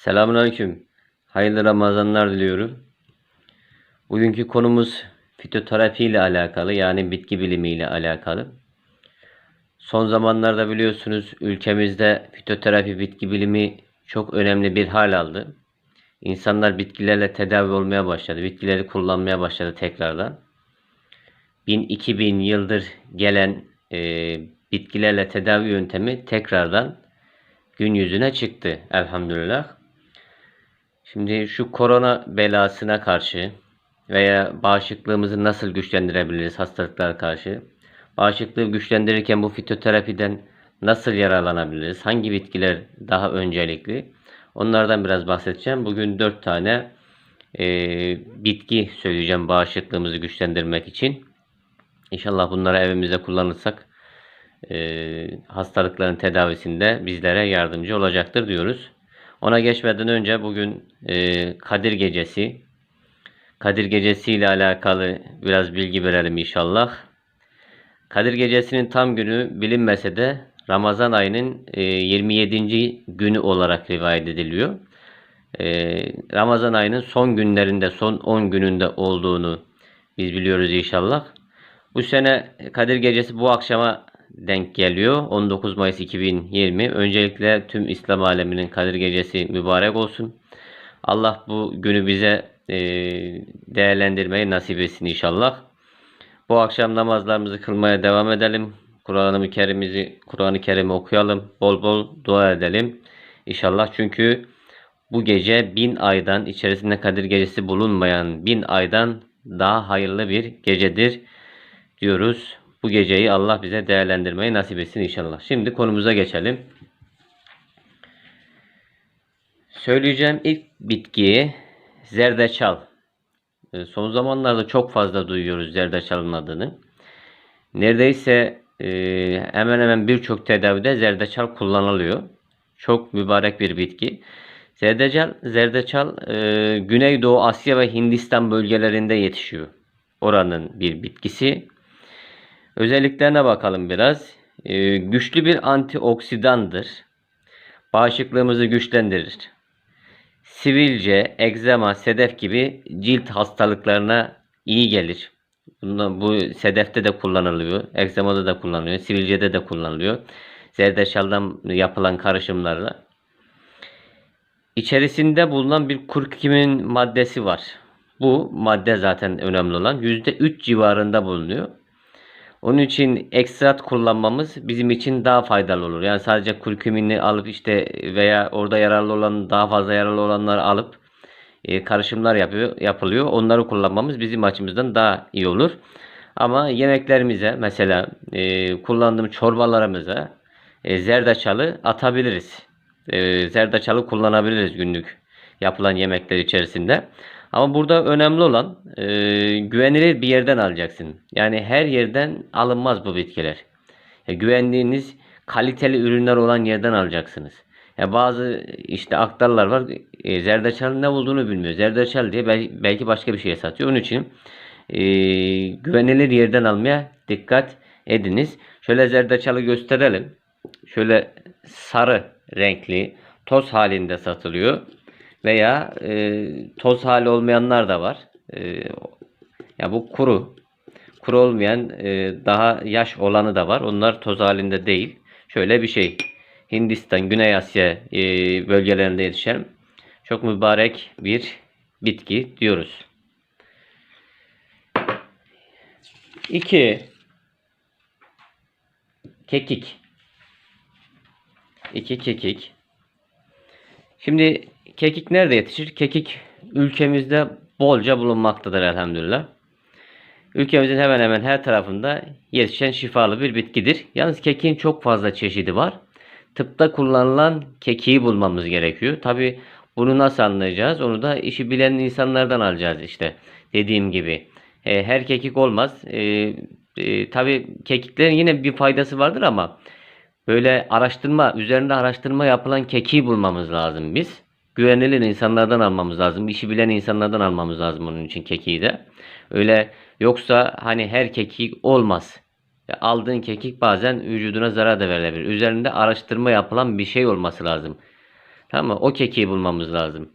Selamünaleyküm. Hayırlı Ramazanlar diliyorum. Bugünkü konumuz fitoterapi ile alakalı yani bitki bilimi ile alakalı. Son zamanlarda biliyorsunuz ülkemizde fitoterapi bitki bilimi çok önemli bir hal aldı. İnsanlar bitkilerle tedavi olmaya başladı. Bitkileri kullanmaya başladı tekrardan. 1000-2000 yıldır gelen e, bitkilerle tedavi yöntemi tekrardan gün yüzüne çıktı elhamdülillah. Şimdi şu korona belasına karşı veya bağışıklığımızı nasıl güçlendirebiliriz hastalıklara karşı? Bağışıklığı güçlendirirken bu fitoterapiden nasıl yararlanabiliriz? Hangi bitkiler daha öncelikli? Onlardan biraz bahsedeceğim. Bugün 4 tane e, bitki söyleyeceğim bağışıklığımızı güçlendirmek için. İnşallah bunları evimizde kullanırsak e, hastalıkların tedavisinde bizlere yardımcı olacaktır diyoruz. Ona geçmeden önce bugün e, Kadir Gecesi. Kadir Gecesi ile alakalı biraz bilgi verelim inşallah. Kadir Gecesi'nin tam günü bilinmese de Ramazan ayının e, 27. günü olarak rivayet ediliyor. E, Ramazan ayının son günlerinde, son 10 gününde olduğunu biz biliyoruz inşallah. Bu sene Kadir Gecesi bu akşama denk geliyor. 19 Mayıs 2020. Öncelikle tüm İslam aleminin Kadir Gecesi mübarek olsun. Allah bu günü bize e, değerlendirmeyi nasip etsin inşallah. Bu akşam namazlarımızı kılmaya devam edelim. Kur'an-ı Kerim'imizi, Kur'an-ı Kerim'i okuyalım. Bol bol dua edelim. İnşallah çünkü bu gece bin aydan içerisinde Kadir Gecesi bulunmayan bin aydan daha hayırlı bir gecedir diyoruz. Bu geceyi Allah bize değerlendirmeyi nasip etsin inşallah. Şimdi konumuza geçelim. Söyleyeceğim ilk bitki zerdeçal. Ee, Son zamanlarda çok fazla duyuyoruz zerdeçalın adını. Neredeyse e, hemen hemen birçok tedavide zerdeçal kullanılıyor. Çok mübarek bir bitki. Zerdeçal, zerdeçal e, Güneydoğu Asya ve Hindistan bölgelerinde yetişiyor. Oranın bir bitkisi. Özelliklerine bakalım biraz. Ee, güçlü bir antioksidandır. Bağışıklığımızı güçlendirir. Sivilce, egzama, sedef gibi cilt hastalıklarına iyi gelir. Bundan, bu sedefte de kullanılıyor. Egzamada da kullanılıyor. Sivilcede de kullanılıyor. Zerdeçaldan yapılan karışımlarla. İçerisinde bulunan bir kurkumin maddesi var. Bu madde zaten önemli olan. %3 civarında bulunuyor. Onun için ekstrat kullanmamız bizim için daha faydalı olur. Yani sadece kurkumini alıp işte veya orada yararlı olan daha fazla yararlı olanları alıp e, karışımlar yapıyor, yapılıyor. Onları kullanmamız bizim açımızdan daha iyi olur. Ama yemeklerimize mesela e, kullandığım çorbalarımıza e, zerdeçalı atabiliriz. E, zerdeçalı kullanabiliriz günlük yapılan yemekler içerisinde. Ama burada önemli olan e, güvenilir bir yerden alacaksın. Yani her yerden alınmaz bu bitkiler. Ya, güvendiğiniz kaliteli ürünler olan yerden alacaksınız. Ya bazı işte aktarlar var. E, zerdeçalın ne olduğunu bilmiyor. Zerdeçal diye bel- belki başka bir şeye satıyor. Onun için e, güvenilir yerden almaya dikkat ediniz. Şöyle zerdeçalı gösterelim. Şöyle sarı renkli toz halinde satılıyor veya e, toz hali olmayanlar da var. E, ya bu kuru. Kuru olmayan e, daha yaş olanı da var. Onlar toz halinde değil. Şöyle bir şey. Hindistan, Güney Asya e, bölgelerinde yetişen çok mübarek bir bitki diyoruz. 2 kekik. 2 kekik. Şimdi kekik nerede yetişir? Kekik ülkemizde bolca bulunmaktadır elhamdülillah. Ülkemizin hemen hemen her tarafında yetişen şifalı bir bitkidir. Yalnız kekiğin çok fazla çeşidi var. Tıpta kullanılan kekiği bulmamız gerekiyor. Tabi bunu nasıl anlayacağız? Onu da işi bilen insanlardan alacağız işte. Dediğim gibi. E, her kekik olmaz. E, e, Tabi kekiklerin yine bir faydası vardır ama böyle araştırma, üzerinde araştırma yapılan kekiği bulmamız lazım biz. Güvenilir insanlardan almamız lazım. işi bilen insanlardan almamız lazım onun için kekiği de. Öyle yoksa hani her kekik olmaz. Aldığın kekik bazen vücuduna zarar da verebilir. Üzerinde araştırma yapılan bir şey olması lazım. Tamam mı? O kekiği bulmamız lazım.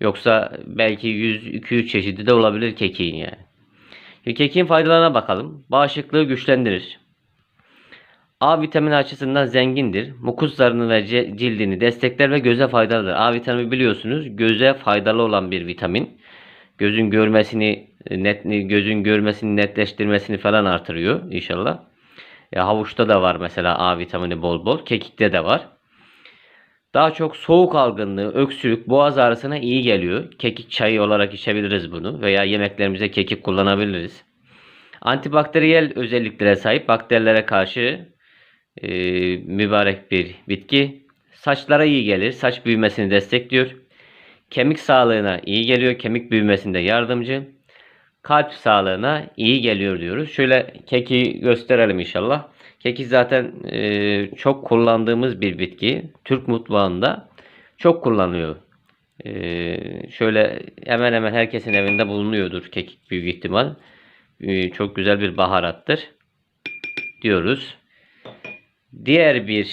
Yoksa belki 100-200 çeşidi de olabilir kekiğin yani. Kekiğin faydalarına bakalım. Bağışıklığı güçlendirir. A vitamini açısından zengindir. Mukus zarını ve cildini destekler ve göze faydalıdır. A vitamini biliyorsunuz göze faydalı olan bir vitamin. Gözün görmesini net gözün görmesini netleştirmesini falan artırıyor inşallah. Ya havuçta da var mesela A vitamini bol bol. Kekikte de var. Daha çok soğuk algınlığı, öksürük, boğaz ağrısına iyi geliyor. Kekik çayı olarak içebiliriz bunu veya yemeklerimize kekik kullanabiliriz. Antibakteriyel özelliklere sahip bakterilere karşı e, mübarek bir bitki. Saçlara iyi gelir, saç büyümesini destekliyor. Kemik sağlığına iyi geliyor, kemik büyümesinde yardımcı. Kalp sağlığına iyi geliyor diyoruz. Şöyle keki gösterelim inşallah. Keki zaten e, çok kullandığımız bir bitki. Türk mutfağında çok kullanılıyor. E, şöyle hemen hemen herkesin evinde bulunuyordur kekik büyük ihtimal. E, çok güzel bir baharattır diyoruz. Diğer bir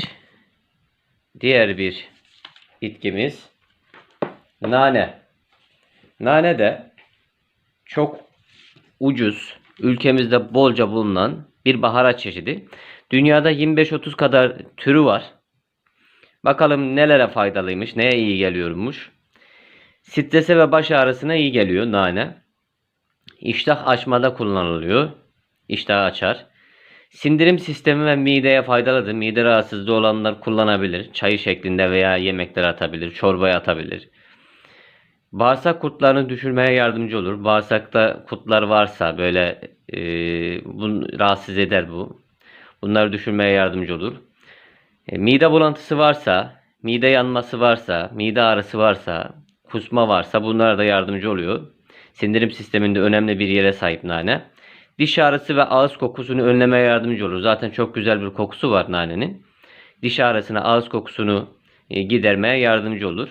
diğer bir bitkimiz nane. Nane de çok ucuz, ülkemizde bolca bulunan bir baharat çeşidi. Dünyada 25-30 kadar türü var. Bakalım nelere faydalıymış, neye iyi geliyormuş. Strese ve baş ağrısına iyi geliyor nane. İştah açmada kullanılıyor. İştahı açar. Sindirim sistemi ve mideye faydalıdır. Mide rahatsızlığı olanlar kullanabilir. Çayı şeklinde veya yemeklere atabilir, çorbaya atabilir. Bağırsak kurtlarını düşürmeye yardımcı olur. Bağırsakta kurtlar varsa böyle e, bunu rahatsız eder bu. Bunları düşürmeye yardımcı olur. E, mide bulantısı varsa, mide yanması varsa, mide ağrısı varsa, kusma varsa bunlar da yardımcı oluyor. Sindirim sisteminde önemli bir yere sahip nane. Diş ağrısı ve ağız kokusunu önlemeye yardımcı olur. Zaten çok güzel bir kokusu var nanenin. Diş ağrısına, ağız kokusunu e, gidermeye yardımcı olur.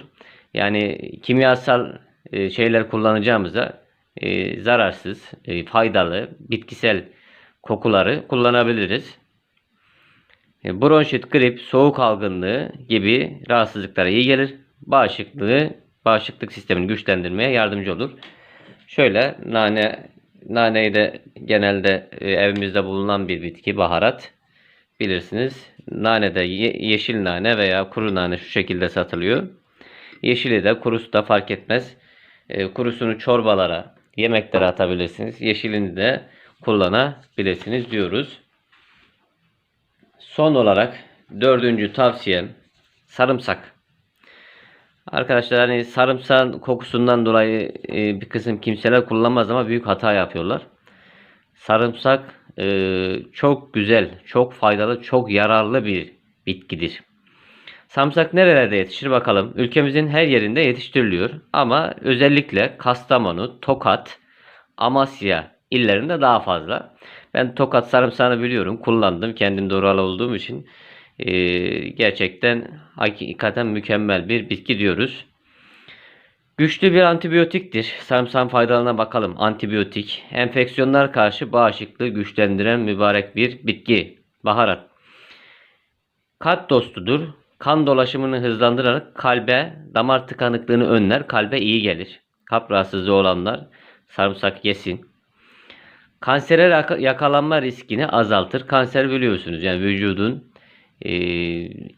Yani kimyasal e, şeyler kullanacağımıza e, zararsız, faydalı, bitkisel kokuları kullanabiliriz. Bronşit, grip, soğuk algınlığı gibi rahatsızlıklara iyi gelir. Bağışıklığı, bağışıklık sistemini güçlendirmeye yardımcı olur. Şöyle nane naneyi de genelde e, evimizde bulunan bir bitki, baharat bilirsiniz. Nane de ye- yeşil nane veya kuru nane şu şekilde satılıyor. Yeşili de kurusu da fark etmez. E, kurusunu çorbalara, yemeklere atabilirsiniz. Yeşilini de kullanabilirsiniz diyoruz. Son olarak dördüncü tavsiyem sarımsak. Arkadaşlar hani sarımsağın kokusundan dolayı e, bir kısım kimseler kullanmaz ama büyük hata yapıyorlar. Sarımsak e, çok güzel, çok faydalı, çok yararlı bir bitkidir. Samsak nerelerde yetişir bakalım. Ülkemizin her yerinde yetiştiriliyor ama özellikle Kastamonu, Tokat, Amasya illerinde daha fazla. Ben Tokat sarımsağını biliyorum, kullandım. Kendim oralı olduğum için eee, gerçekten hakikaten mükemmel bir bitki diyoruz. Güçlü bir antibiyotiktir. Sarımsağın faydalarına bakalım. Antibiyotik, enfeksiyonlar karşı bağışıklığı güçlendiren mübarek bir bitki. Baharat. Kalp dostudur. Kan dolaşımını hızlandırarak kalbe, damar tıkanıklığını önler. Kalbe iyi gelir. Kalp rahatsızlığı olanlar sarımsak yesin. Kansere yaka- yakalanma riskini azaltır. Kanser biliyorsunuz yani vücudun e,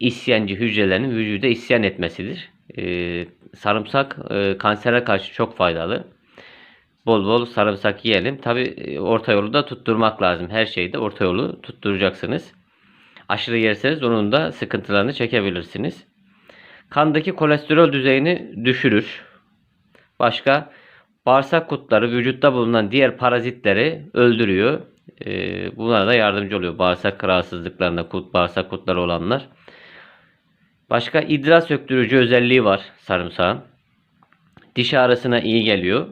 isyancı hücrelerinin vücuda isyan etmesidir. E, sarımsak e, kansere karşı çok faydalı. Bol bol sarımsak yiyelim. Tabi orta yolu da tutturmak lazım. Her şeyde orta yolu tutturacaksınız. Aşırı yerseniz onun da sıkıntılarını çekebilirsiniz. Kandaki kolesterol düzeyini düşürür. Başka bağırsak kutları vücutta bulunan diğer parazitleri öldürüyor. Ee, bunlara da yardımcı oluyor. Bağırsak rahatsızlıklarında kut, bağırsak kutları olanlar. Başka idrar söktürücü özelliği var sarımsağın. Diş ağrısına iyi geliyor.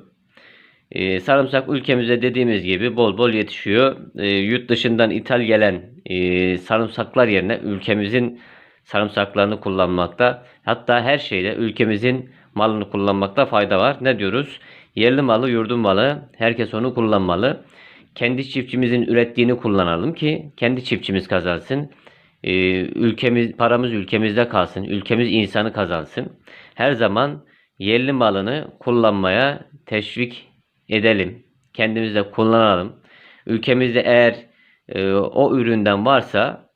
Ee, sarımsak ülkemizde dediğimiz gibi bol bol yetişiyor. Ee, yurt dışından ithal gelen e, sarımsaklar yerine ülkemizin sarımsaklarını kullanmakta. Hatta her şeyde ülkemizin malını kullanmakta fayda var. Ne diyoruz? Yerli malı, yurdun malı. Herkes onu kullanmalı. Kendi çiftçimizin ürettiğini kullanalım ki kendi çiftçimiz kazansın. Ee, ülkemiz paramız ülkemizde kalsın. Ülkemiz insanı kazansın. Her zaman yerli malını kullanmaya teşvik edelim. Kendimiz de kullanalım. Ülkemizde eğer e, o üründen varsa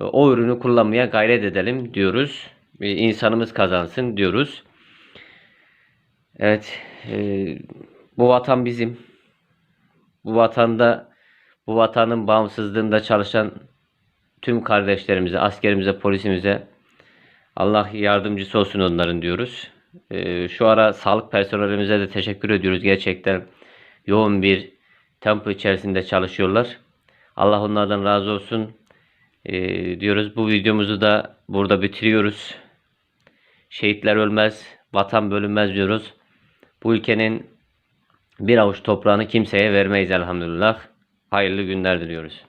e, o ürünü kullanmaya gayret edelim diyoruz. E, insanımız kazansın diyoruz. Evet, e, bu vatan bizim. Bu vatanda, bu vatanın bağımsızlığında çalışan tüm kardeşlerimize, askerimize, polisimize Allah yardımcısı olsun onların diyoruz. E, şu ara sağlık personelimize de teşekkür ediyoruz. Gerçekten yoğun bir tempo içerisinde çalışıyorlar. Allah onlardan razı olsun e, diyoruz. Bu videomuzu da burada bitiriyoruz. Şehitler ölmez, vatan bölünmez diyoruz. Bu ülkenin bir avuç toprağını kimseye vermeyiz elhamdülillah. Hayırlı günler diliyoruz.